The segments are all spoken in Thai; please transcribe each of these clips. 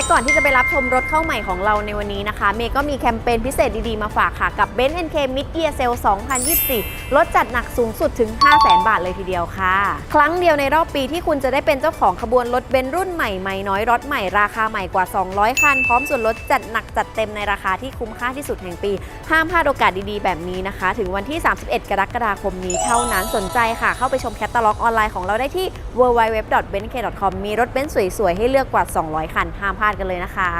崎 อนที่จะไปรับชมรถเข้าใหม่ของเราในวันนี้นะคะ เมย์ก็มีแคมเปญพิเศษดีๆ มาฝากค่ะ กับ b e n z NK Mid Year Sale 2024 ลดจัดหนักสูงสุดถึง 500,000 บาทเลยทีเดียวค่ะ ครั้งเดียวในรอบปีที่คุณจะได้เป็นเจ้าของขบวนรถเบนซ์รุ่นใหม่ใหม่น้อยรถใหม่ราคาใหม่กว่า 200 คัน พร้อมส่วนลดจัดหนักจัดเต็มในราคาที่คุ้มค่าที่สุดแห่งปี ห้ามพลาดโอกาสดีๆ แบบนี้นะคะ ถึงวันที่ 31 กรกฎาคมนี้เท่านั้นสนใจค่ะ เข้าไปชมแคตตาล็อกออนไลน์ของเราได้ที่ www.benk.com มีรถเบนซ์สวยๆให้เลือกกว่า 200 คันห้ามพลาดกันเลยนะคะ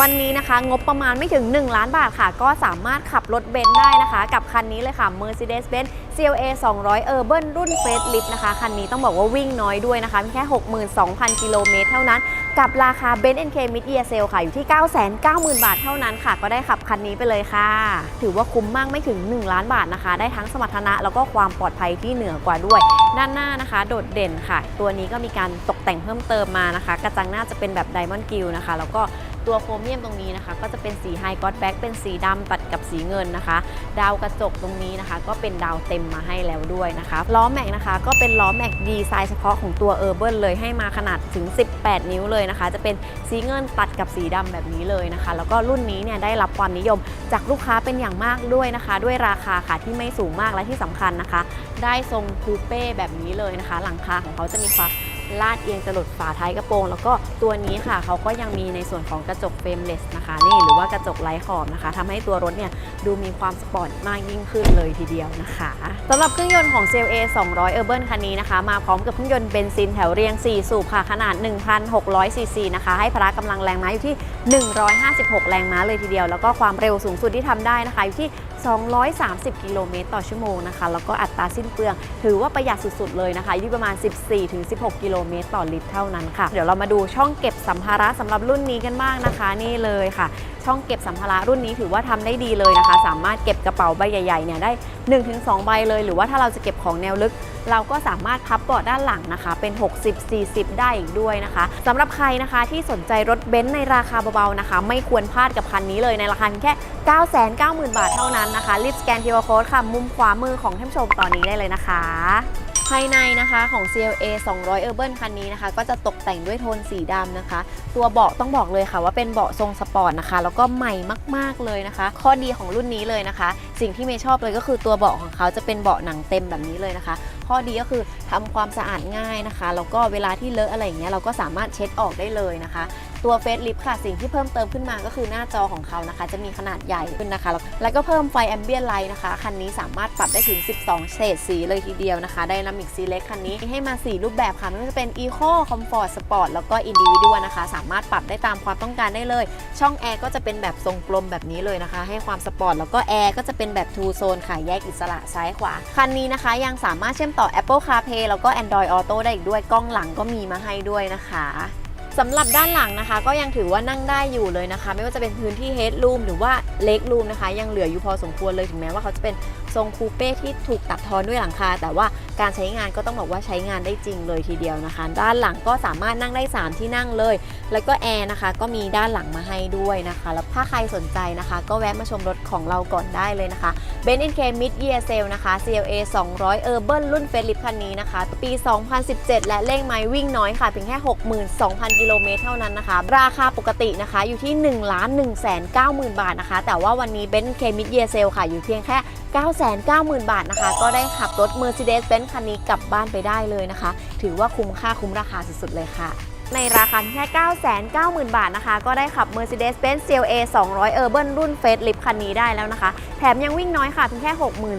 วันนี้นะคะงบประมาณไม่ถึง 1 ล้านบาทค่ะ ก็สามารถขับรถเบนซ์ได้นะคะ กับคันนี้เลยค่ะ Mercedes-Benz CLA 200 Urban รุ่น Facelift นะคะ คันนี้ต้องบอกว่าวิ่งน้อยด้วยนะคะมีแค่ 62,000 กิโลเมตรเท่านั้น กับราคา b e n z NK Mid Year Sale ค่ะ อยู่ที่ 990,000 บาทเท่านั้นค่ะ ก็ได้ขับคันนี้ไปเลยค่ะ ถือว่าคุ้มมากไม่ถึง 1 ล้านบาทนะคะ ได้ทั้งสมรรถนะแล้วก็ความปลอดภัยที่เหนือกว่าด้วย ด้านหน้านะคะ โดดเด่นค่ะ ตัวนี้ก็มีการตกแต่งเพิ่มเติมมานะคะ กระจังหน้าจะเป็นแบบ Diamond Gill นะคะ แล้วก็ ตัวโครเมียมตรงนี้นะคะ ก็จะเป็นสีไฮกอ b แบ็กเป็นสีดำตัดกับสีเงินนะคะ ดาวกระจกตรงนี้นะคะ ก็เป็นดาวเต็มมาให้แล้วด้วยนะคะล้อแม็กนะคะก็เป็นล้อแม็กดีไซน์เฉพาะของตัวเออร์เบิเลยให้มาขนาดถึง 18 นิ้วเลยนะคะ จะเป็นสีเงินตัดกับสีดำแบบนี้เลยนะคะ แล้วก็รุ่นนี้เนี่ยได้รับความนิยมจากลูกค้าเป็นอย่างมากด้วยนะคะ ด้วยราคาค่ะที่ไม่สูงมากและที่สำคัญนะคะ ได้ทรงคูเป้แบบนี้เลยนะคะ หลังคาของเขาจะมีความ ลาดเอียงจะหลุดฝาท้ายกระโปรง แล้วก็ตัวนี้ค่ะเขาก็ยังมีในส่วนของกระจกเฟรมเลสนะคะนี่หรือว่ากระจกไร้ขอบนะคะทำให้ตัวรถเนี่ยดูมีความสปอร์ตมากยิ่งขึ้นเลยทีเดียวนะคะสำหรับเครื่องยนต์ของ CLA 200 Urban คันนี้นะคะ มาพร้อมกับเครื่องยนต์เบนซินแถวเรียง 4 สูบค่ะ ขนาด 1,600 ซีซีนะคะ ให้พละกำลังแรงม้าอยู่ที่ 156 แรงม้าเลยทีเดียว แล้วก็ความเร็วสูงสุดที่ทำได้นะคะอยู่ที่ 230 กิโลเมตรต่อชั่วโมงนะคะ แล้วก็อัตราสิ้นเปลือง ถือว่าประหยัดสุดๆเลยนะคะอยู่ที่ประมาณ 14-16 กิโลเมตรต่อลิตรเท่านั้นค่ะ เดี๋ยวเรามาดูช่องเก็บสัมภาระสำหรับรุ่นนี้กันบ้างนะคะ นี่เลยค่ะ ช่องเก็บสัมภาระรุ่นนี้ถือว่าทำได้ดีเลยนะคะ สามารถเก็บกระเป๋าใบใหญ่ๆเนี่ยได้ 1-2 ใบเลย หรือว่าถ้าเราจะเก็บของแนวลึก เราก็สามารถพับเบาะด้านหลังนะคะ เป็น 60-40 ได้อีกด้วยนะคะสำหรับใครนะคะที่สนใจรถเบนซ์ในราคาเบาๆนะคะ ไม่ควรพลาดกับคันนี้เลยในราคาเพียงแค่ 990,000 บาทเท่านั้นนะคะรีบสแกน QR Code ค่ะ มุมขวามือของท่านผู้ชมตอนนี้ได้เลยนะคะ ภายในนะคะของ CLA 200 Urban คันนี้นะคะ ก็จะตกแต่งด้วยโทนสีดำนะคะ ตัวเบาะต้องบอกเลยค่ะว่าเป็นเบาะทรงสปอร์ตนะคะ แล้วก็ใหม่มาก ๆ เลยนะคะ ข้อดีของรุ่นนี้เลยนะคะ สิ่งที่เมย์ชอบเลยก็คือตัวเบาะของเขาจะเป็นเบาะหนังเต็มแบบนี้เลยนะคะ ข้อดีก็คือทำความสะอาดง่ายนะคะ แล้วก็เวลาที่เลอะอะไรอย่างเงี้ยเราก็สามารถเช็ดออกได้เลยนะคะ ตัวเฟซลิฟค่ะสิ่งที่เพิ่มเติมขึ้นมาก็คือหน้าจอของเขานะคะ จะมีขนาดใหญ่ขึ้นนะคะ แล้วก็เพิ่มไฟแอมเบียนไลท์นะคะ คันนี้สามารถปรับได้ถึง 12 เฉดสีเลยทีเดียวนะคะไดนามิกซีเล็กคันนี้ให้มา 4 รูปแบบค่ะไม่ว่าจะเป็น Eco Comfort Sport แล้วก็ Individual นะคะ สามารถปรับได้ตามความต้องการได้เลย ช่องแอร์ก็จะเป็นแบบทรงกลมแบบนี้เลยนะคะ ให้ความสปอร์ตแล้วก็แอร์ก็จะเป็นแบบ Two Zone ค่ะแยกอิสระซ้ายขวา คันนี้นะคะยังสามารถเชื่อมต่อ Apple CarPlay แล้วก็ Android Auto ได้อีกด้วยกล้องหลังก็มีมาให้ด้วยนะคะ สำหรับด้านหลังนะคะ ก็ยังถือว่านั่งได้อยู่เลยนะคะ ไม่ว่าจะเป็นพื้นที่เฮดรูมหรือว่าเล็กรูมนะคะ ยังเหลืออยู่พอสมควรเลยถึงแม้ว่าเขาจะเป็น ทรงคูเป้ที่ถูกตัดทอนด้วยหลังคา แต่ว่าการใช้งานก็ต้องบอกว่าใช้งานได้จริงเลยทีเดียวนะคะ ด้านหลังก็สามารถนั่งได้ 3 ที่นั่งเลย แล้วก็แอร์นะคะก็มีด้านหลังมาให้ด้วยนะคะ แล้วถ้าใครสนใจนะคะ ก็แวะมาชมรถของเราก่อนได้เลยนะคะ b e n n k Mid Year Sale นะคะ CLA 200 Urban รุ่นเฟลิปคันนี้นะคะ ปี 2017 และเลขไม้วิ่งน้อยค่ะเพียงแค่ 62,000 กิโลเมตรเท่านั้นนะคะ ราคาปกตินะคะอยู่ที่ 1 1 9 0 0 0 0 บาทนะคะ แต่ว่าวันนี้ b e n k Mid Year Sale ค่ะอยู่เพียงแค่ 990,000 บาทนะคะ ก็ได้ขับรถ Mercedes-Benz คันนี้กลับบ้านไปได้เลยนะคะ ถือว่าคุ้มค่าคุ้มราคาสุดๆเลยค่ะ ในราคาแค่ 990,000 บาทนะคะ ก็ได้ขับ Mercedes-Benz CLA 200 Urban รุ่น Facelift คันนี้ได้แล้วนะคะ แถมยังวิ่งน้อยค่ะเพียงแค่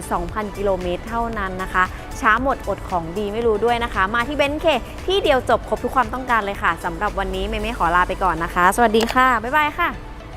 62,000 กิโลเมตรเท่านั้นนะคะ ช้าหมดอดของดีไม่รู้ด้วยนะคะ มาที่เบนซ์เคที่เดียวจบครบทุกความต้องการเลยค่ะสำหรับวันนี้เมย์ไม่ขอลาไปก่อนนะคะ สวัสดีค่ะบ๊ายบายค่ะ